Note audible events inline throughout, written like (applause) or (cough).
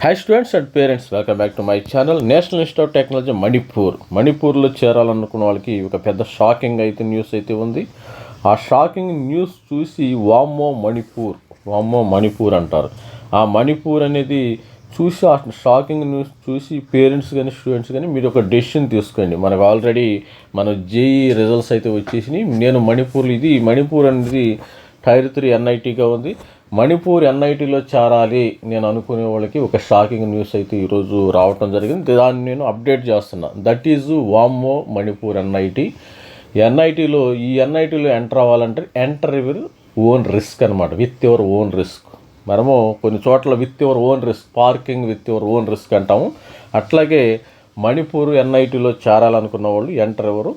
Hi students and parents welcome back to my channel national institute of technology Manipur మణిపూర్లో చేరాలనుకున్న వాళ్ళకి ఒక పెద్ద షాకింగ్ అయితే న్యూస్ అయితే ఉంది. ఆ షాకింగ్ న్యూస్ చూసి వామ్మో మణిపూర్ వామ్మో మణిపూర్ అంటారు. ఆ మణిపూర్ అనేది చూసి ఆ షాకింగ్ న్యూస్ చూసి పేరెంట్స్ కానీ స్టూడెంట్స్ కానీ మీరు ఒక డెసిషన్ తీసుకోండి. మనకు ఆల్రెడీ మన జేఈ రిజల్ట్స్ అయితే వచ్చేసినాయి. నేను మణిపూర్ ఇది మణిపూర్ అనేది టైర్ త్రీ ఎన్ఐటీగా ఉంది. మణిపూర్ ఎన్ఐటీలో చేరాలి నేను అనుకునే వాళ్ళకి ఒక షాకింగ్ న్యూస్ అయితే ఈరోజు రావటం జరిగింది. దాన్ని నేను అప్డేట్ చేస్తున్నా. దట్ ఈజ్ వామ్మో మణిపూర్ ఎన్ఐటీ. ఎన్ఐటీలో ఈ ఎన్ఐటీలో ఎంటర్ అవ్వాలంటే ఎంటర్ విత్ ఓన్ రిస్క్ అనమాట విత్ యువర్ ఓన్ రిస్క్. మనము కొన్ని చోట్ల with your own risk parking with your own risk అంటాము. అట్లాగే మణిపూర్ ఎన్ఐటీలో చేరాలనుకున్న వాళ్ళు ఎంటర్ ఎవరు?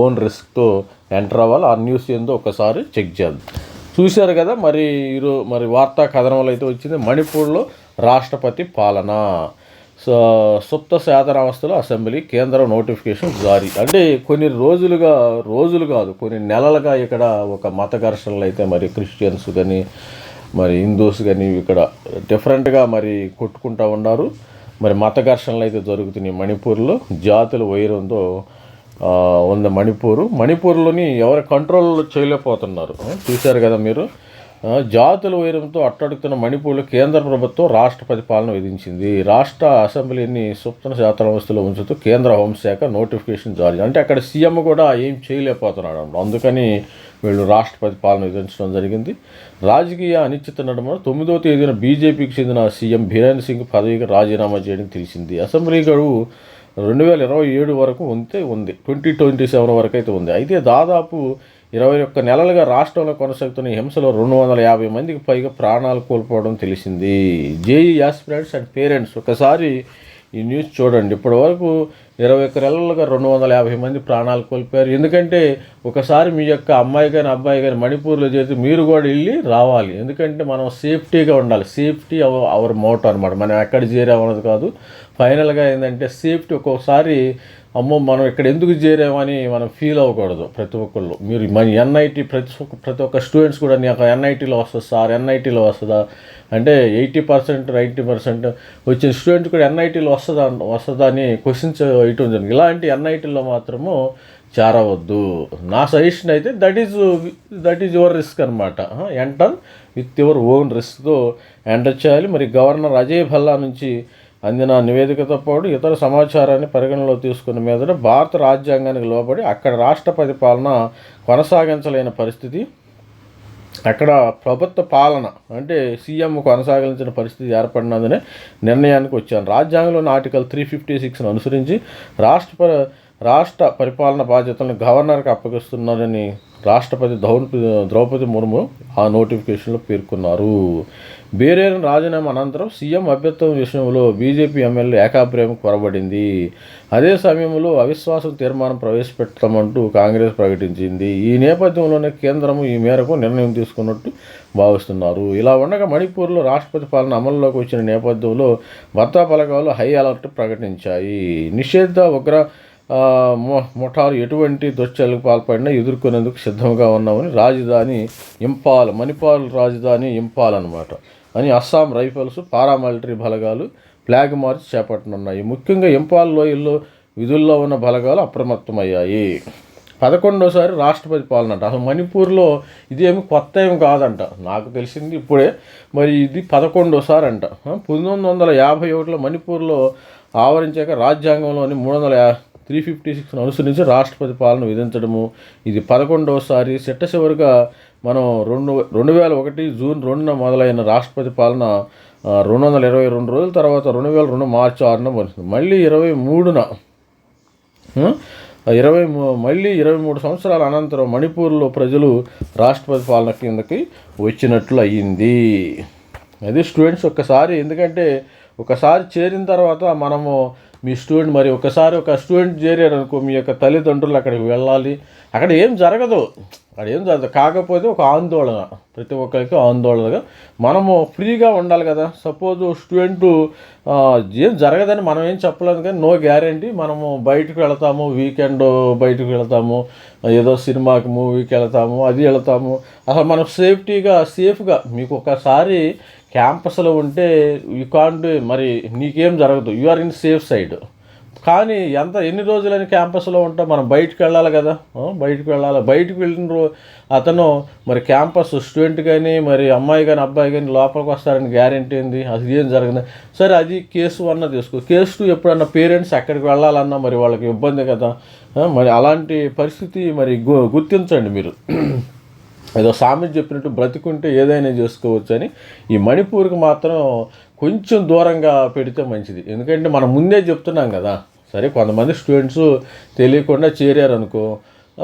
ఓన్ రిస్క్తో ఎంటర్ అవ్వాలి. ఆ న్యూస్ ఏందో ఒకసారి చెక్ చేద్దాం. చూశారు కదా మరి ఈరోజు మరి వార్తా కథనంలో అయితే వచ్చింది మణిపూర్లో రాష్ట్రపతి పాలన. సో సుప్త శాతనావస్థలో అసెంబ్లీ కేంద్రం నోటిఫికేషన్ జారీ. అంటే కొన్ని రోజులుగా రోజులు కాదు కొన్ని నెలలుగా ఇక్కడ ఒక మత ఘర్షణలు అయితే మరి క్రిస్టియన్స్ కానీ మరి హిందూస్ కానీ ఇక్కడ డిఫరెంట్గా మరి కొట్టుకుంటా ఉన్నారు. మరి మత ఘర్షణలు అయితే జరుగుతున్నాయి మణిపూర్లో. జాతుల వైరంతో ఉన్న ఉంది మణిపూర్. మణిపూర్లోని ఎవరి కంట్రోల్ చేయలేకపోతున్నారు. చూశారు కదా మీరు. జాతుల వైరంతో అట్టడుగుతున్న మణిపూర్లో కేంద్ర ప్రభుత్వం రాష్ట్రపతి పాలన విధించింది. రాష్ట్ర అసెంబ్లీని సుప్తన శాతనవస్థలో ఉంచుతూ కేంద్ర హోంశాఖ నోటిఫికేషన్ జారీ అంటే అక్కడ సీఎం కూడా ఏం చేయలేకపోతున్నాడు అందుకని వీళ్ళు రాష్ట్రపతి పాలన విధించడం జరిగింది. రాజకీయ అనిశ్చిత నడుమ తొమ్మిదో తేదీన బీజేపీకి చెందిన సీఎం బీరేంద్ర సింగ్ పదవికి రాజీనామా చేయడం తెలిసింది. అసెంబ్లీ గడువు రెండు వేల ఇరవై ఏడు వరకు ఉంటే ఉంది. ట్వంటీ ట్వంటీ సెవెన్ వరకు అయితే ఉంది. అయితే దాదాపు ఇరవై ఒక్క నెలలుగా రాష్ట్రంలో కొనసాగుతున్న హింసలో రెండు వందల యాభై మందికి పైగా ప్రాణాలు కోల్పోవడం తెలిసింది. JE aspirants and parents. ఒకసారి ఈ న్యూస్ చూడండి. ఇప్పటి వరకు ఇరవై ఒక్క నెలలుగా రెండు వందల యాభై మంది ప్రాణాలు కోల్పోయారు. ఎందుకంటే ఒకసారి మీ యొక్క అమ్మాయి కానీ అబ్బాయి కానీ మణిపూర్లో చేసి మీరు కూడా వెళ్ళి రావాలి. ఎందుకంటే మనం సేఫ్టీగా ఉండాలి. సేఫ్టీ అవర్ మోటో అనమాట మనం ఎక్కడ చేరామన్నది కాదు. ఫైనల్గా ఏంటంటే సేఫ్టీ ఒక్కొక్కసారి అమ్మో మనం ఇక్కడ ఎందుకు చేరామని మనం ఫీల్ అవ్వకూడదు ప్రతి ఒక్కళ్ళు. మీరు మన ఎన్ఐటి ప్రతి ఒక్క ప్రతి ఒక్క స్టూడెంట్స్ కూడా నాకు ఎన్ఐటీలో వస్తుంది సార్? ఎన్ఐటీలో వస్తుందా? అంటే ఎయిటీ పర్సెంట్ నైంటీ పర్సెంట్ వచ్చిన స్టూడెంట్ కూడా ఎన్ఐటీలో వస్తుందా వస్తుందా అని క్వశ్చన్స్ వేయటం ఇలాంటి ఎన్ఐటీలో మాత్రము చేరవద్దు. నా సజెషన్ అయితే that is that is your risk అనమాట ఎంటర్ విత్ యువర్ ఓన్ రిస్క్తో ఎంటర్ చేయాలి. మరి గవర్నర్ అజయ్ భల్లా నుంచి అందిన నివేదికతో పాటు ఇతర సమాచారాన్ని పరిగణలో తీసుకున్న మీదట భారత రాజ్యాంగానికి లోబడి అక్కడ రాష్ట్రపతి పాలన కొనసాగించలేని పరిస్థితి అక్కడ ప్రభుత్వ పాలన అంటే సీఎం కొనసాగించిన పరిస్థితి ఏర్పడినందునే నిర్ణయానికి వచ్చాను. రాజ్యాంగంలోని ఆర్టికల్ త్రీ ఫిఫ్టీ సిక్స్ను అనుసరించి రాష్ట్ర రాష్ట్ర పరిపాలన బాధ్యతలను గవర్నర్కి అప్పగిస్తున్నారని రాష్ట్రపతి ద్రౌపది ద్రౌపది ముర్ము ఆ నోటిఫికేషన్లో పేర్కొన్నారు. బేరేన్ రాజీనామా అనంతరం సీఎం అభ్యర్థం విషయంలో బీజేపీ ఎమ్మెల్యే ఏకాప్రేమ కొరబడింది. అదే సమయంలో అవిశ్వాసం తీర్మానం ప్రవేశపెట్టమంటూ కాంగ్రెస్ ప్రకటించింది. ఈ నేపథ్యంలోనే కేంద్రం ఈ మేరకు నిర్ణయం తీసుకున్నట్టు భావిస్తున్నారు. ఇలా ఉండగా మణిపూర్లో రాష్ట్రపతి పాలన అమల్లోకి వచ్చిన నేపథ్యంలో భర్తా పలకాలు హై అలర్ట్ ప్రకటించాయి. నిషేధ ఉగ్ర ముఠాలు ఎటువంటి దుశ్చర్యలకు పాల్పడినా ఎదుర్కొనేందుకు సిద్ధంగా ఉన్నామని రాజధాని ఇంపాల్ మణిపాల్ రాజధాని ఇంపాల్ అనమాట అని అస్సాం రైఫల్స్ పారామిలిటరీ బలగాలు ఫ్లాగ్ మార్చ్ చేపట్టనున్నాయి. ముఖ్యంగా ఇంపాల్ లోయల్లో విధుల్లో ఉన్న బలగాలు అప్రమత్తమయ్యాయి. పదకొండోసారి రాష్ట్రపతి పాలన అంట. అసలు మణిపూర్లో ఇదేమి కొత్త ఏమి కాదంట. నాకు తెలిసింది ఇప్పుడే. మరి ఇది పదకొండోసారి అంట. పంతొమ్మిది వందల యాభై ఒకటిలో మణిపూర్లో ఆవరించాక రాజ్యాంగంలోని మూడు వందల త్రీ ఫిఫ్టీ సిక్స్ను అనుసరించి రాష్ట్రపతి పాలన విధించడము. ఇది పదకొండవసారి చిట్ట చివరిగా మనం రెండు రెండు వేల ఒకటి జూన్ రెండున మొదలైన రాష్ట్రపతి పాలన రెండు వందల ఇరవై రెండు రోజుల తర్వాత రెండు వేల రెండు మార్చి ఆరున ముగిసింది మళ్ళీ ఇరవై మూడున ఇరవై మూ- మళ్ళీ ఇరవై మూడు సంవత్సరాల అనంతరం మణిపూర్లో ప్రజలు రాష్ట్రపతి పాలన కిందకి వచ్చినట్లు అయ్యింది అది స్టూడెంట్స్ ఒక్కసారి ఎందుకంటే ఒకసారి చేరిన తర్వాత మనము మీ స్టూడెంట్ మరి ఒకసారి ఒక స్టూడెంట్ చేరారు అనుకో మీ యొక్క తల్లిదండ్రులు అక్కడికి వెళ్ళాలి. అక్కడ ఏం జరగదు. అక్కడ ఏం జరగదు. కాకపోతే ఒక ఆందోళన. ప్రతి ఒక్కరికి ఆందోళనగా మనము ఫ్రీగా ఉండాలి కదా. సపోజ్ స్టూడెంట్ ఏం జరగదని మనం ఏం చెప్పలేదు కానీ నో గ్యారంటీ మనము బయటకు వెళతాము వీకెండ్ బయటకు వెళతాము ఏదో సినిమాకి మూవీకి వెళతాము అది వెళతాము. అసలు మనం సేఫ్టీగా సేఫ్గా మీకు ఒకసారి క్యాంపస్లో ఉంటే యూ కాంట్ మరి నీకేం జరగదు. You are in safe side కానీ ఎంత ఎన్ని రోజులని క్యాంపస్లో ఉంటాం? మనం బయటకు వెళ్ళాలి కదా. బయటకు వెళ్ళాలి. బయటకు వెళ్ళిన రో అతను మరి క్యాంపస్ స్టూడెంట్ కానీ మరి అమ్మాయి కానీ అబ్బాయి కానీ లోపలికి వస్తారని గ్యారెంటీ ఏంది? అది ఏం జరగదు. సరే అది కేసు వన్ తీసుకో. కేసు టూ ఎప్పుడన్నా పేరెంట్స్ ఎక్కడికి వెళ్ళాలన్నా మరి వాళ్ళకి ఇబ్బంది కదా. మరి అలాంటి పరిస్థితి మరి గు- గుర్తించండి మీరు. ఏదో సామెత చెప్పినట్టు బ్రతికుంటే ఏదైనా చేసుకోవచ్చు అని ఈ మణిపూర్కి మాత్రం కొంచెం దూరంగా పెడితే మంచిది. ఎందుకంటే మనం ముందే చెప్తున్నాం కదా. సరే కొంతమంది స్టూడెంట్స్ తెలియకుండా చేరారనుకో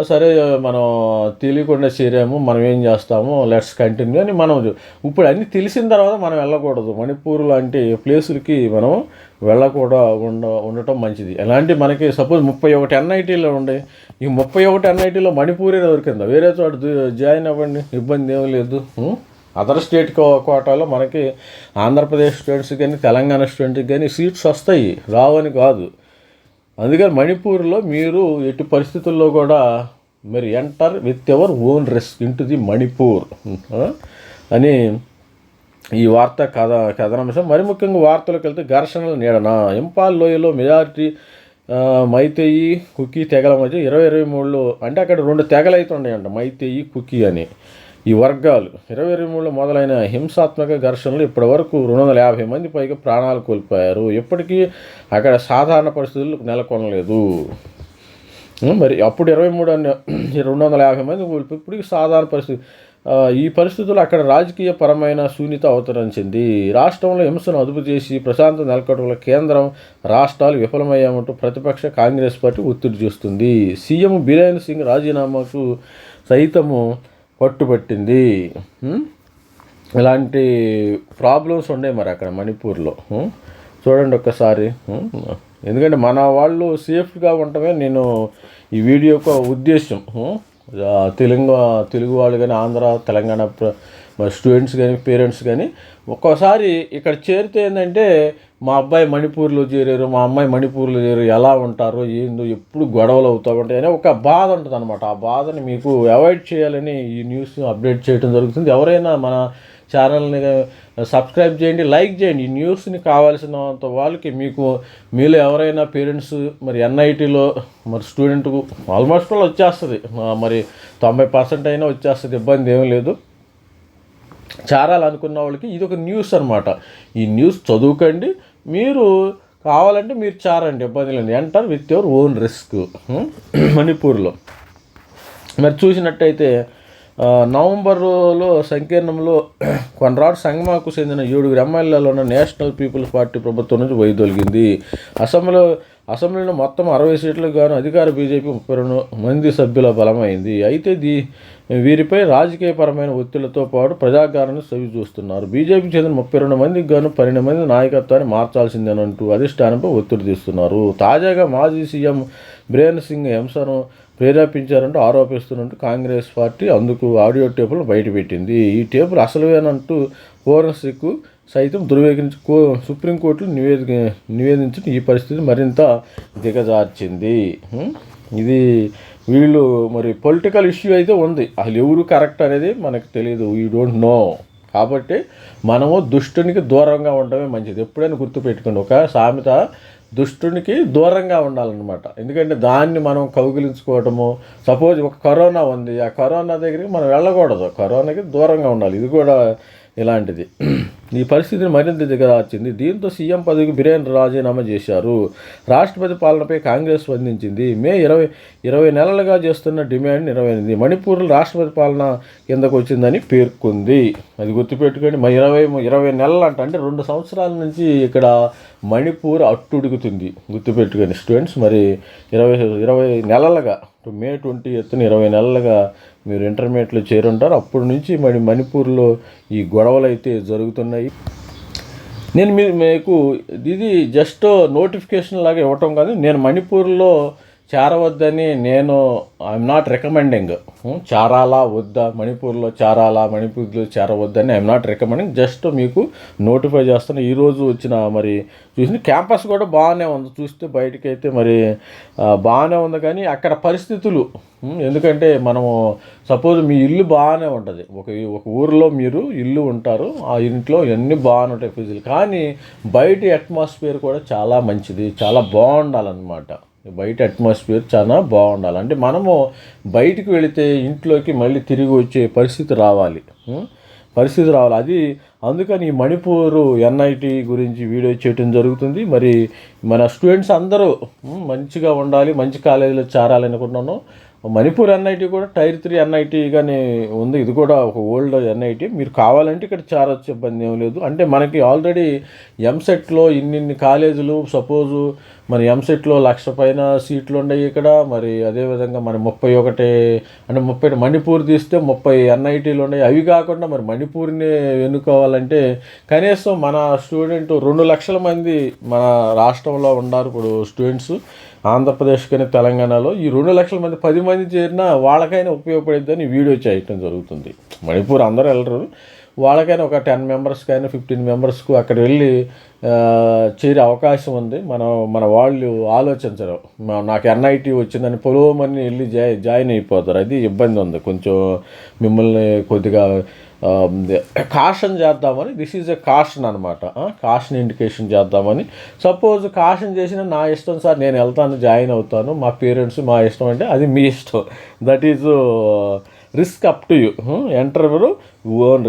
సరే మనం తెలియకుండా చేరాము మనం ఏం చేస్తాము లెట్స్ కంటిన్యూ అని మనం ఇప్పుడు అన్నీ తెలిసిన తర్వాత మనం వెళ్ళకూడదు. మణిపూర్ లాంటి ప్లేసులకి మనం వెళ్ళకూడదు ఉండ ఉండటం మంచిది. ఎలాంటి మనకి సపోజ్ ముప్పై ఒకటి ఎన్ఐటీలో ఉండే ఈ ముప్పై ఒకటి ఎన్ఐటీలో మణిపూరే దొరికిందా? వేరే చోట జాయిన్ అవ్వండి ఇబ్బంది ఏం లేదు. అదర్ స్టేట్ కో- కోటాలో మనకి ఆంధ్రప్రదేశ్ స్టూడెంట్స్ కానీ తెలంగాణ స్టూడెంట్స్కి కానీ సీట్స్ వస్తాయి. రావని కాదు. అందుకని మణిపూర్లో మీరు ఎట్టి పరిస్థితుల్లో కూడా మీరు enter with ever own risk into the Manipur అని ఈ వార్త కథ కథనాంశం. మరి ముఖ్యంగా వార్తలకు వెళ్తే ఘర్షణల నీడన? ఇంపాల్ లోయలో మెజారిటీ మైతేయి కుకీ తెగల మధ్య ఇరవై ఇరవై మూడులో అంటే అక్కడ రెండు తెగలు అయితే ఉన్నాయంట మైతేయి కుకీ అని. ఈ వర్గాలు ఇరవై ఇరవై మూడులో మొదలైన హింసాత్మక ఘర్షణలు ఇప్పటివరకు రెండు వందల యాభై మంది పైగా ప్రాణాలు కోల్పోయారు. ఇప్పటికీ అక్కడ సాధారణ పరిస్థితులు నెలకొనలేదు. మరి అప్పుడు ఇరవై మూడు రెండు వందల యాభై మంది కోల్పోయి ఇప్పుడు సాధారణ పరిస్థితి ఈ పరిస్థితులు అక్కడ రాజకీయ పరమైన శూన్యత అవతరించింది రాష్ట్రంలో హింసను అదుపు చేసి ప్రశాంత నెలకొట్టడంలో కేంద్రం రాష్ట్రాలు విఫలమయ్యామంటూ ప్రతిపక్ష కాంగ్రెస్ పార్టీ ఒత్తిడి చేస్తుంది. సీఎం బిరేన్ సింగ్ రాజీనామాకు సైతము పట్టుబట్టింది. ఇలాంటి ప్రాబ్లమ్స్ ఉండే మరి అక్కడ మణిపూర్లో. చూడండి ఒక్కసారి. ఎందుకంటే మన వాళ్ళు సేఫ్గా ఉండటమే నేను ఈ వీడియో యొక్క ఉద్దేశం తెలుగు తెలుగు వాళ్ళు కానీ ఆంధ్ర తెలంగాణ మరి స్టూడెంట్స్ కానీ పేరెంట్స్ కానీ ఒక్కోసారి ఇక్కడ చేరితే ఏంటంటే మా అబ్బాయి మణిపూర్లో చేరారు మా అమ్మాయి మణిపూర్లో చేరారు ఎలా ఉంటారో ఏందో ఎప్పుడు గొడవలు అవుతూ ఉంటాయి అనే ఒక బాధ ఉంటుంది అనమాట ఆ బాధని మీకు అవాయిడ్ చేయాలని ఈ న్యూస్ అప్డేట్ చేయడం జరుగుతుంది. ఎవరైనా మన ఛానల్ని సబ్స్క్రైబ్ చేయండి లైక్ చేయండి. ఈ న్యూస్ని కావాల్సినంత వాళ్ళకి మీకు మీలో ఎవరైనా పేరెంట్స్ మరి ఎన్ఐటీలో మరి స్టూడెంట్కు ఆల్మోస్ట్ వాళ్ళు వచ్చేస్తుంది. మరి తొంభై పర్సెంట్ అయినా వచ్చేస్తుంది ఇబ్బంది ఏం లేదు. చేరాలనుకున్న వాళ్ళకి ఇది ఒక న్యూస్ అనమాట ఈ న్యూస్ చదువుకోండి మీరు కావాలంటే మీరు చారండి ఇబ్బంది లేదు. Enter with your own risk మణిపూర్లో. మరి చూసినట్టయితే నవంబర్లో సంకీర్ణంలో (clears throat) కొనరాడు సంగమాకు చెందిన ఏడుగురు ఎమ్మెల్యేలు ఉన్న నేషనల్ పీపుల్స్ పార్టీ ప్రభుత్వం నుంచి వైదొలిగింది. అసెంబ్లీలో అసెంబ్లీలో మొత్తం అరవై సీట్లకు గాను అధికార బీజేపీ ముప్పై రెండు మంది సభ్యుల బలమైంది. అయితే దీ వీరిపై రాజకీయపరమైన ఒత్తిళ్ళతో పాటు ప్రజాగారాన్ని సవి చూస్తున్నారు బీజేపీకి చెందిన ముప్పై రెండు మందికి గాను పన్నెండు మంది నాయకత్వాన్ని మార్చాల్సిందేనంటూ అధిష్టానంపై ఒత్తిడి తీస్తున్నారు. తాజాగా మాజీ సీఎం బీరేన్ సింగ్ హింసను ప్రేరేపించారంటూ ఆరోపిస్తున్నట్టు కాంగ్రెస్ పార్టీ అందుకు ఆడియో టేపులు బయటపెట్టింది. ఈ టేపులు అసలువేనంటూ ఫోరెన్సిక్ సైతం ధృవీకరించి కో సుప్రీంకోర్టులు నివేదిక నివేదించిన ఈ పరిస్థితి మరింత దిగజార్చింది. ఇది వీళ్ళు మరి పొలిటికల్ ఇష్యూ అయితే ఉంది. అసలు ఎవరు కరెక్ట్ అనేది మనకు తెలియదు యూ డోంట్ నో కాబట్టి మనము దుష్టునికి దూరంగా ఉండడమే మంచిది. ఎప్పుడైనా గుర్తుపెట్టుకోండి. ఒక సామెత దుష్టునికి దూరంగా ఉండాలన్నమాట. ఎందుకంటే దాన్ని మనం కౌగిలించుకోవటము సపోజ్ ఒక కరోనా ఉంది. ఆ కరోనా దగ్గరికి మనం వెళ్ళకూడదు. కరోనాకి దూరంగా ఉండాలి. ఇది కూడా ఇలాంటిది. ఈ పరిస్థితిని మరింత దిగదార్చింది. దీంతో సీఎం పదవికి బిరేన్ రాజీనామా చేశారు. రాష్ట్రపతి పాలనపై కాంగ్రెస్ స్పందించింది. మే ఇరవై ఇరవై నెలలుగా చేస్తున్న డిమాండ్ నెరవేరింది. మణిపూర్లో రాష్ట్రపతి పాలన కిందకు వచ్చిందని పేర్కొంది. అది గుర్తుపెట్టుకోండి. మా ఇరవై ఇరవై నెలలు అంట అంటే రెండు సంవత్సరాల నుంచి ఇక్కడ మణిపూర్ అట్టుడుగుతుంది. గుర్తుపెట్టుకోండి స్టూడెంట్స్ మరి ఇరవై ఇరవై నెలలుగా మే ట్వంటీ ఎత్తున ఇరవై నెలలుగా మీరు ఇంటర్మీడియట్లో చేరుంటారు. అప్పటి నుంచి మరి మణిపూర్లో ఈ గొడవలు అయితే జరుగుతున్నాయి. నేను మీకు ఇది జస్ట్ నోటిఫికేషన్ లాగా ఇవ్వటం కాదు. నేను మణిపూర్లో చేరవద్దని నేను ఐఎమ్ నాట్ రికమెండింగ్ చారాలా వద్దా? మణిపూర్లో చారాలా మణిపూర్లో చేరవద్దని ఐఎమ్ నాట్ రికమెండింగ్ జస్ట్ మీకు నోటిఫై చేస్తాను ఈరోజు వచ్చిన మరి చూసిన క్యాంపస్ కూడా బాగానే ఉంది. చూస్తే బయటకైతే మరి బాగానే ఉంది కానీ అక్కడ పరిస్థితులు hmm? ఎందుకంటే మనము సపోజ్ మీ ఇల్లు బాగానే ఉంటుంది. ఒక ఒక ఊరిలో మీరు ఇల్లు ఉంటారు. ఆ ఇంట్లో అన్నీ బాగానే ఉంటాయి ఫిజిల్ కానీ బయట అట్మాస్ఫియర్ కూడా చాలా మంచిది. చాలా బాగుండాలన్నమాట. బయట అట్మాస్ఫియర్ చాలా బాగుండాలి. అంటే మనము బయటికి వెళితే ఇంట్లోకి మళ్ళీ తిరిగి వచ్చే పరిస్థితి రావాలి. పరిస్థితి రావాలి. అది అందుకని ఈ మణిపూర్ ఎన్ఐటి గురించి వీడియో చేయటం జరుగుతుంది. మరి మన స్టూడెంట్స్ అందరూ మంచిగా ఉండాలి మంచి కాలేజీలో చేరాలనుకుంటున్నాను మణిపూర్ ఎన్ఐటి కూడా టైర్ త్రీ ఎన్ఐటిగానే ఉంది. ఇది కూడా ఒక ఓల్డ్ ఎన్ఐటి. మీరు కావాలంటే ఇక్కడ చేరొచ్చు ఇబ్బంది ఏం లేదు. అంటే మనకి ఆల్రెడీ ఎంసెట్లో ఇన్నిన్ని కాలేజీలు సపోజు మరి ఎంసెట్లో లక్ష పైన సీట్లు ఉన్నాయి ఇక్కడ. మరి అదేవిధంగా మరి ముప్పై ఒకటి అంటే ముప్పై మణిపూర్ తీస్తే ముప్పై ఎన్ఐటీలు ఉన్నాయి. అవి కాకుండా మరి మణిపూర్ని ఎన్నుకోవాలంటే కనీసం మన స్టూడెంట్ రెండు లక్షల మంది మన రాష్ట్రంలో ఉన్నారు ఇప్పుడు స్టూడెంట్స్. ఆంధ్రప్రదేశ్ కానీ తెలంగాణలో ఈ రెండు లక్షల మంది పది మంది చేరినా వాళ్ళకైనా ఉపయోగపడేదని వీడియో చేయటం జరుగుతుంది. మణిపూర్ అందరూ వెళ్ళరు. వాళ్ళకైనా ఒక టెన్ మెంబర్స్ కానీ ఫిఫ్టీన్ మెంబర్స్కు అక్కడ వెళ్ళి చేరే అవకాశం ఉంది. మనం మన వాళ్ళు ఆలోచించరు. నాకు ఎన్ఐటి వచ్చిందని పొలవమని వెళ్ళి జాయి జాయిన్ అయిపోతారు. అది ఇబ్బంది ఉంది. కొంచెం మిమ్మల్ని కొద్దిగా కాషన్ చేద్దామని దిస్ ఈజ్ ఎ కాషన్ అనమాట కాషన్ ఇండికేషన్ చేద్దామని. సపోజ్ కాషన్ చేసిన నా ఇష్టం సార్ నేను వెళ్తాను జాయిన్ అవుతాను. మా పేరెంట్స్ మా ఇష్టం అంటే అది మీ ఇష్టం. That is risk up to you. Enter own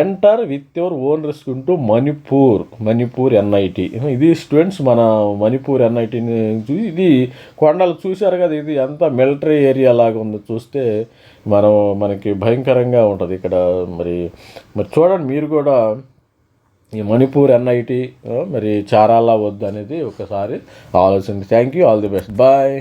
enter with your own risk into Manipur Manipur NIT ఇది స్టూడెంట్స్ మన మణిపూర్ ఎన్ఐటిని ఇది కొండలు చూశారు కదా ఇది ఎంత మిలిటరీ ఏరియా లాగా ఉంది. చూస్తే మనం మనకి భయంకరంగా ఉంటుంది ఇక్కడ. మరి మరి చూడండి మీరు కూడా ఈ మణిపూర్ ఎన్ఐటి మరి చారాలా వద్దు అనేది ఒకసారి ఆలోచన thank you all the best bye